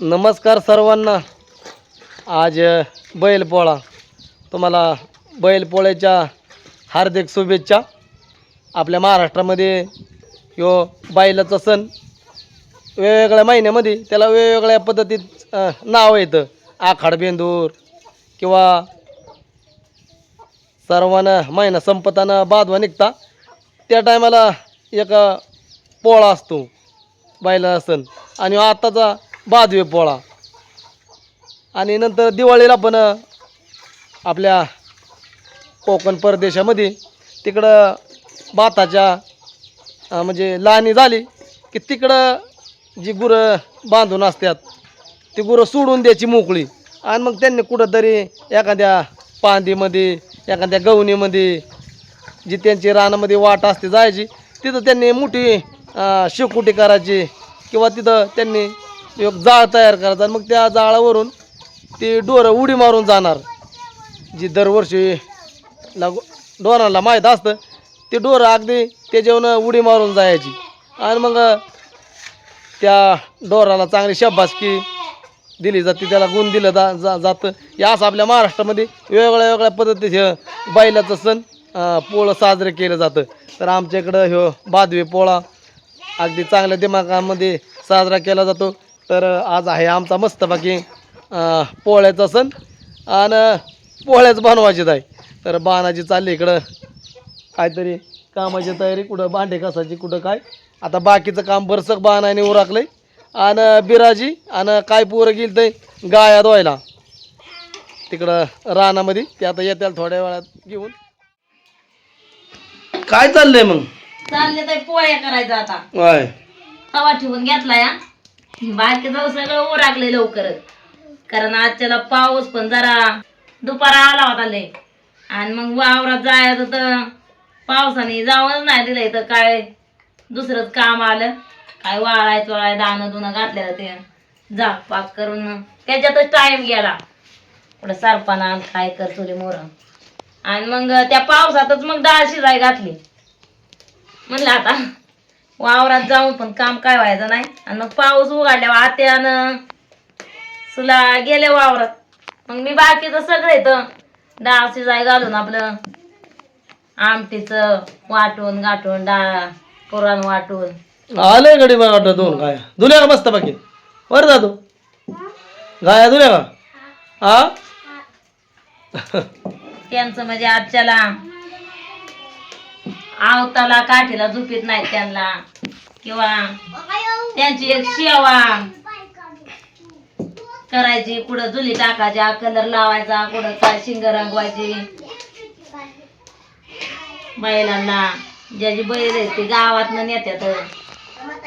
नमस्कार सर्वांना. आज बैलपोळा. तुम्हाला बैलपोळ्याच्या हार्दिक शुभेच्छा. आपल्या महाराष्ट्रामध्ये यो बैलाचा सण वेगवेगळ्या महिन्यामध्ये त्याला वेगवेगळ्या पद्धतीत नाव येतं. आखाड बेंदूर किंवा सर्वांना महिना संपताना बाधवा निघता. त्या टायमाला एक पोळा असतो. बैला सण. आणि आताचा बादवे पोळा. आणि नंतर दिवाळीला पण आपल्या कोकण परदेशामध्ये तिकडं भाताच्या म्हणजे लाणी झाली की तिकडं जी गुरं बांधून असतात ती गुरं सोडून द्यायची मोकळी. आणि मग त्यांनी कुठंतरी एखाद्या पांदीमध्ये एखाद्या गवणीमध्ये जी त्यांची रानामध्ये वाट असते जायची तिथं त्यांनी मोठी अ, करायची किंवा तिथं त्यांनी एक जाळ तयार करायचा आणि मग त्या जाळावरून ती डोरं उडी मारून जाणार. जी दरवर्षी लागू डोराला माहीत असतं ते डोरं अगदी त्याच्यावरून उडी मारून जायची. आणि मग त्या डोराला चांगली शाबासकी दिली जाते. त्याला गुण दिलं जा जा जातं. या असं आपल्या महाराष्ट्रामध्ये वेगवेगळ्या वेगळ्या पद्धतीचे बैलाचं सण पोळं साजरं केलं जातं. तर आमच्या इकडं ह्यो बादवी पोळा अगदी चांगल्या दिमागामध्ये साजरा केला जातो. तर आज आहे आमचा मस्तपैकी अं, पोळ्याचा सण आणि पोळ्याच बनवायचे आहे तर बाणाची चालली इकडं. काहीतरी कामाची तयारी कुठं भांडे कसायची कुठं काय. आता बाकीचं काम बरसक बाणाने उरकलंय. आणि बिराजी आणि काय पोरं गेली ते गाया धुवायला. तिकडं रानामध्ये ते आता येत्याल थोड्या वेळात घेऊन. काय चाललंय मग? चालले तर पोळ्या करायचं आता. तवा ठेवून घेतला या बाकीचं सगळं ओराकले लवकरच. कारण आजच्याला पाऊस पण जरा दुपारा आला होता लय. आणि मग वावरात जायचं तर पावसाने जाऊनच नाही दिलंय तर काय दुसरंच काम आलं. काय वाळायचं वाळाय दाणं दुणं घातलेलं ते. जापाक करून त्याच्यातच टाईम गेला. कुठं सरपाना काय कर तुले मोर. आणि मग त्या पावसातच मग डाळ शिजाय घातली. म्हणलं आता वावरात जाऊन पण काम काय व्हायचं नाही. आणि मग पाऊस उघडल्यावर आत्यानं सुला गेले वावरात. मग मी बाकीचं सगळं येतं डाळ शिजाय घालून आपलं आमटीचं वाटून गाठून डाळ पुरण वाटून. आलंय गडी मला वाटतं दोन गाया. धुल्या का मस्त बाकी वर जातो गाया धुल्या का? हा त्यांचं म्हणजे आजच्याला आवताला काठीला झुपीत नाही त्यांना. किंवा त्यांची एक शेवा करायची कुठं जुली टाकायच्या कलर लावायचा कुठं काय शिंग रंगवायची. बैलांना ज्याची बैल आहेत ती गावात नेत्यात.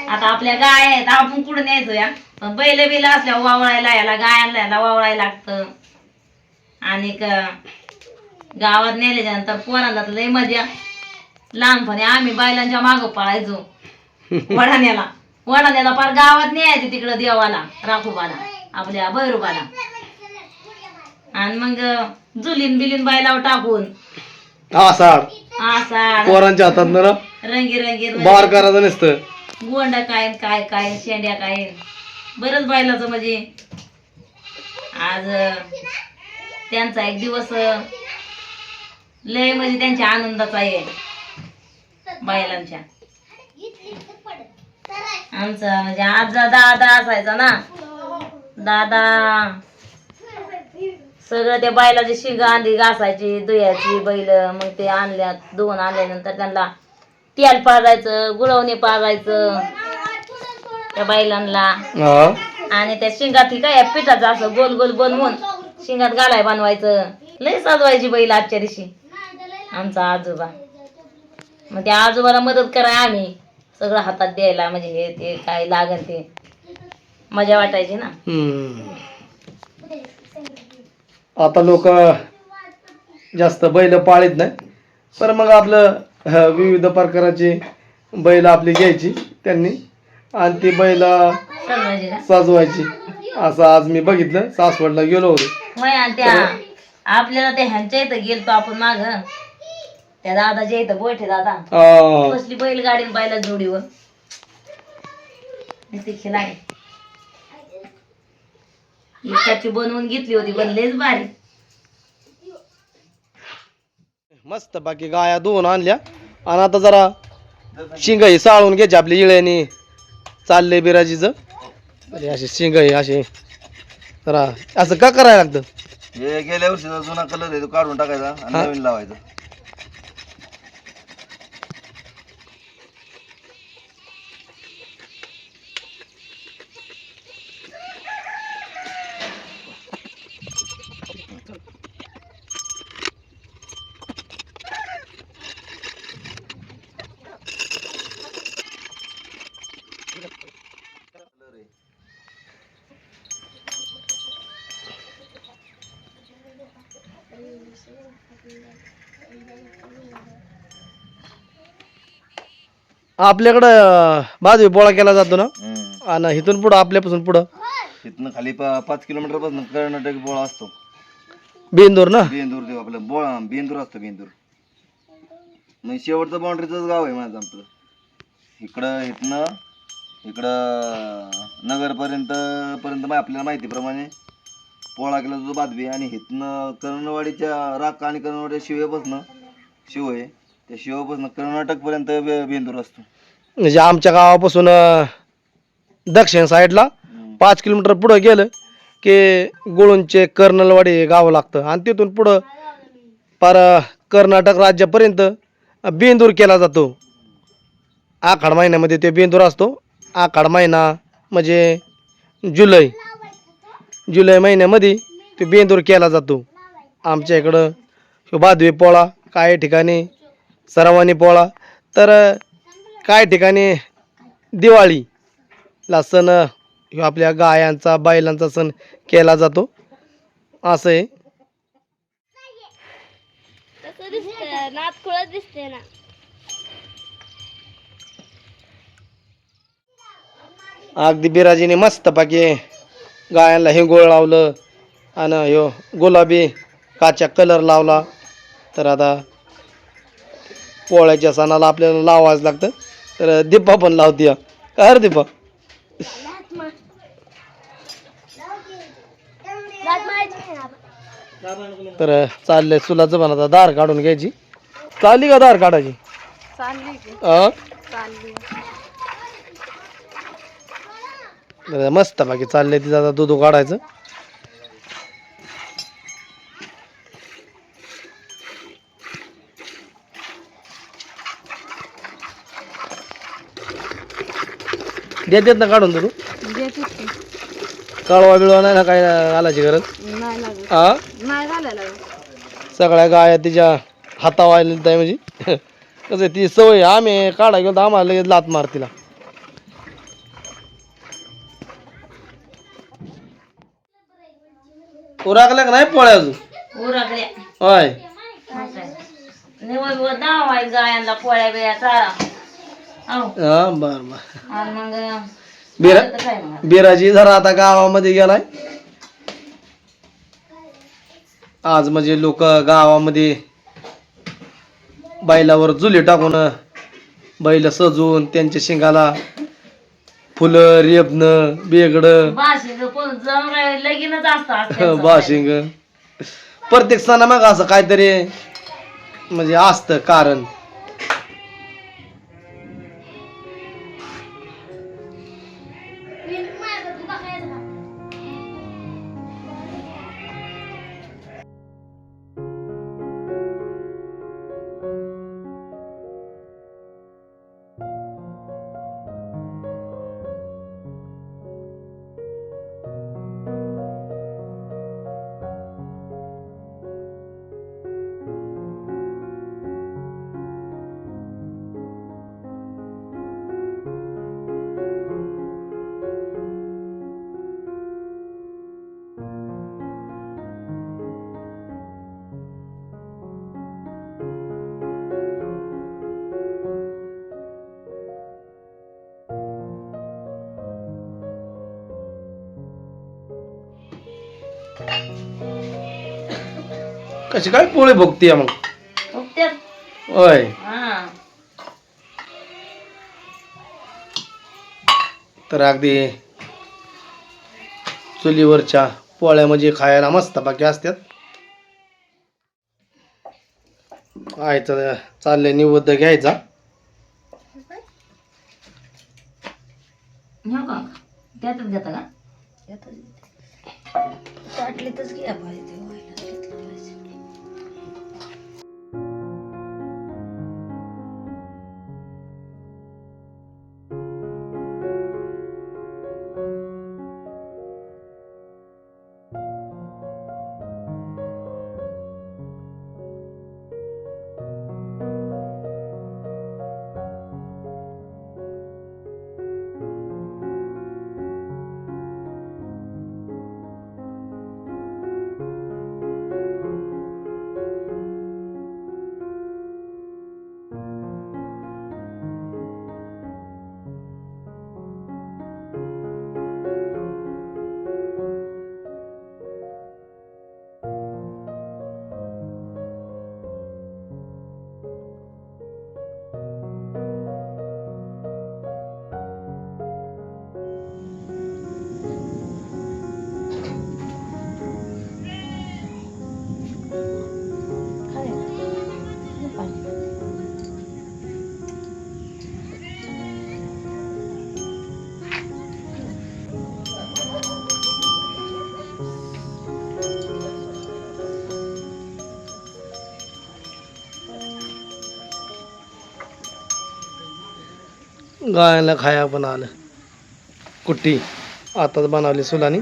आता आपल्या गाय आहेत आपण कुठं न्यायचो या? पण बैल बिल असल्या वावळायला याला गायांना याला वावळायला लागतं. आणि गावात नेल्याच्या नंतर पोरांना तर लय मजा. लहानपणी आम्ही बैलांच्या मागं पळायचो. वडाण्याला. वडाण्याला पार गावात न्यायचे तिकडं देवाला राखोबाला आपल्या भैरोबाला. आणि मग जुलीन बिलीन बैलावर टाकून. आसाड. असा पोरांच्या हातात ना रंगी रंगी बार करायचं नसतं. गोंड काय काय काय शेंड्या काय बरंच बैलाचं म्हणजे. आज त्यांचा एक दिवस लय म्हणजे त्यांच्या आनंदाचा आहे. बैलांच्या आमचा म्हणजे आजा दादा असायचा ना. दादा. सगळं त्या बैलाची शिंग आंधी घासायची दुयाची बैल मग ते आणल्या दोन आणल्यानंतर त्यांना तेल पाजायचं गुळवणी पाजायचं त्या बैलांना आणि त्या शिंगात ही काय पिठाचं असं गोल गोल बनवून शिंगात घालाय बनवायचं. लय सजवायची बैल आजच्या दिवशी. आमचा आजोबा. मग त्या आजोबाला मदत कराय आम्ही. सगळं हातात द्यायला म्हणजे हे ते काय लागन ते. मजा वाटायची ना. हम्म. आता लोक जास्त बैल पाळीत नाही पण मग आपलं विविध प्रकाराची बैल आपली घ्यायची त्यांनी. आणि ती बैल सजवायची ना सजवायची. असं आज मी बघितलं सासवडला गेलो होतो. मग त्या आपल्याला ते ह्यांच्या इथं गेलतो आपण माग. त्या दादाच्या इथं बोठे दादा. आ, बसली बैलगाडी बैला जोडीवर. खिलाडी इकाची बनवून घेतली होती पण लयच भारी. मस्त बाकी गाया दोन आणल्या. आणि आता जरा शिंग ही साळून घ्यायची आपली इळ्यानी. चालले बिराजीचं. अरे असे शिंग हे असे जरा असं का करायला लागतं? हे गेल्या वर्षीचा जुना कलर आहे तो काढून टाकायचा आणि हा. नवीन लावायचा. आपल्याकडं बाजू पोळा केला जातो ना? हम्म. आणि इथून पुढं आपल्यापासून पुढं? इथनं खाली पा- पाच किलोमीटरपासून कर्नाटक बोळा असतो. बेंदूर ना? बेंदूर देव आपलं बोळा बेंदूर असतो बेंदूर. मग शेवटचं बाउंड्रीचंच गाव आहे माझं आपलं. इकडं इथनं इकडं नगरपर्यंत पर्यंत मा- आपल्याला माहितीप्रमाणे पोळा केला जो बादवी. आणि इथनं कर्णवाडीच्या राका आणि कर्णवाडीच्या शिवेपासनं शिव आहे. त्या शिवापासून कर्नाटकपर्यंत बे- बेंदूर असतो. म्हणजे आमच्या गावापासून अं, दक्षिण साईडला. पाच किलोमीटर पुढं गेलं की गुळूंचे कर्नलवाडी हे गाव लागतं. आणि तिथून पुढं पार अं, कर्नाटक राज्यापर्यंत अं, बेंदूर केला जातो. आखाड महिन्यामध्ये ते बेंदूर असतो. आखाड महिना म्हणजे जुलै. जुलै महिन्यामध्ये ते बेंदूर केला जातो. आमच्या इकडं ह्यो बादवी पोळा काही ठिकाणी सरवानी पोळा. तर काही ठिकाणी दिवाळीला सण आपल्या गायांचा बैलांचा सण केला जातो. असं आहे. दिसते ना. अगदी बिराजीने मस्त पाकी गायांना हिंगोळ लावलं आणि ह्यो गुलाबी काच्या कलर लावला. तर आता पोळ्याच्या सणाला आपल्याला लावायचं लागतं. तर दीपा पण लावते काय रे दीपा? दात मारायची नाही ना तर चाललंय चुलाचं पण आता दार काढून घ्यायची. चालली का दार काढायची? मस्त बाकी चाललंय तिथं आता दूध काढायचं. देतात ना काढून तू की. काळवा बिळवा नाही ना काय घालायची गरज? नाही लागत हा? नाही घालायला सगळ्या गाया तिच्या हातावर आलेल्या आहे म्हणजे. कसं आहे, ती सवय आहे. आम्ही काढा गेलो तर आम्हाला लगेच लात मार तिला. उराकल्या का नाही पोळ्या अजून? उरकल्या. होय. निवड गायांना पोळ्या बिळ्या चारा हो बर बर. आणि मग बिरा आता काय मग बिराजी जरा आता गावामध्ये गेलाय. आज म्हणजे लोक गावामध्ये बैलावर जुले टाकून बैल सजवून त्यांच्या शिंगाला फुलं रेबणं बेगडं. बाशिंग पण जमराय लगीनच असतं आज त्यांचं. बाशिंग प्रत्येक सणामाग असं काहीतरी म्हणजे असतं कारण. 你卖个猪八孩子吧 कशी काय पोळी भोगती मग? फुकत्यात. होय. हा. तर अगदी चुलीवरच्या पोळ्या म्हणजे खायला मस्त बाकी असतात आयचं चाललंय निवद घ्यायचा. का? त्यातच घेता. का ताटलीतच घ्या पाहिजे गायला खाया पण आलं. कुट्टी आताच बनवली सुलानी.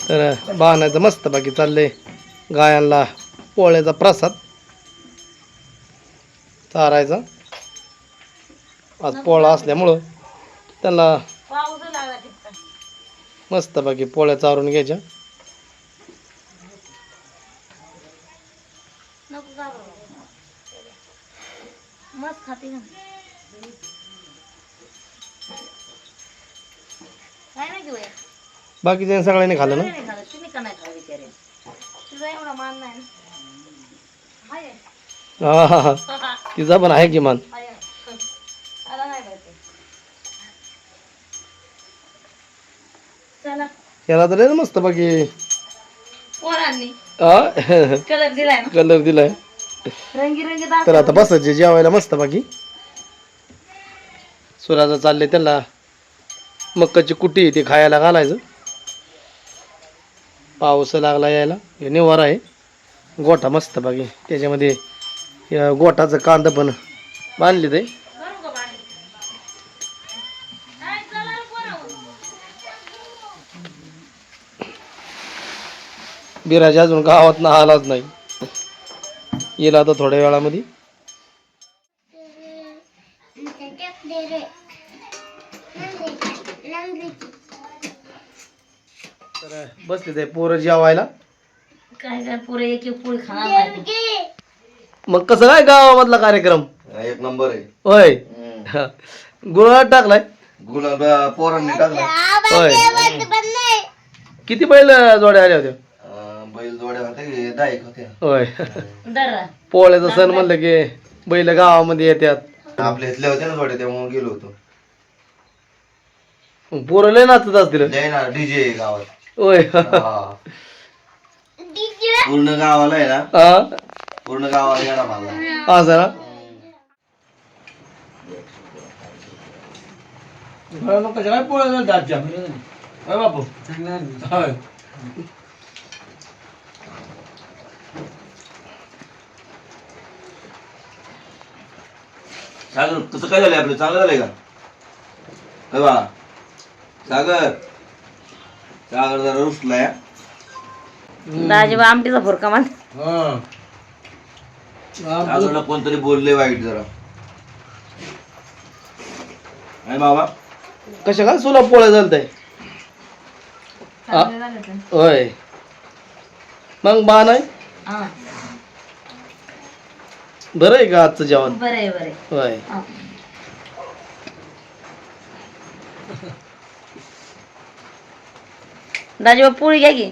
तर बाणायचं मस्त बाकी चाललंय गायांना पोळ्याचा प्रसाद. चारायचा. आज पोळा असल्यामुळं तिथं. मस्त बाकी पोळ्या चारून घ्यायच्या? मस्त खाते काय नाही घेऊया बाकीच्या सगळ्यांनी खाल्लं ना? नाही खाल्लं. तुम्ही का नाही खाल्लं विचारे तुझा एवढा मान नाही ना. हाय. हा हा हा. तिचा पण आहे किमान. हाय. आला नाही पाहिजे चला. याला तर लय मस्त बाकी. पोरांनी. हा? कलर दिलाय ना? कलर दिलाय. रंगी रंगी तर आता बसायचे जेवायला मस्त बाकी. सुराचं चाललंय त्याला. मक्काची कुटी आहे ती खायला घालायचं. पाऊस लागला यायला. हे निवार आहे. गोठा मस्त बाकी. त्याच्यामध्ये या गोठाचं कांद पण बांधले ते बिराज अजून गावात ना आलाच नाही. येईल आता थोड्या वेळामध्ये. तर बसले ते पोरं जेवायला. काय काय पुरे एक एक पोळी खाणार. मग कसं काय गावामधला कार्यक्रम? एक नंबर आहे. होय. गुळात टाकलाय? गुलाब पोरांनी टाकला होय. किती बैल जोड्या आल्या होत्या? अं, बैल जोड्या होत्या की दहा एक होत्या. होय. दर. पोळ्याचा सण म्हणलं की बैल गावामध्ये येतात आपल्या इथल्या होत्या ना जोड्या त्यामुळे गेलो होतो. पोरं लय नाचत असतील. डीजे गावात. होय. हा. पूर्ण गावाला आहे ना? हा. पूर्ण गावाला येणार मला. मग पोळ्या होय बापू. होय. सागर कसं काय झालंय आपलं? चांगलं झालंय का? होय बा सागर. सागर जरा रुसलाय हा. आमटीचा फुरका मान. हा. कोणतरी बोलले वाईट जरा. आहे बाबा. कशा काय सोला पोळ्या झालताय? होय. मग बा नाही? हा. बरं आहे का आजचं जेवण? बरं आहे बरं आहे. होय. हा. दाजीबा पोळी घ्या की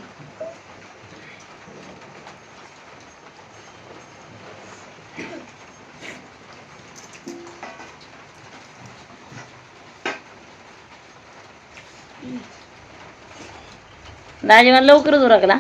दाजी मला लवकरच उरकला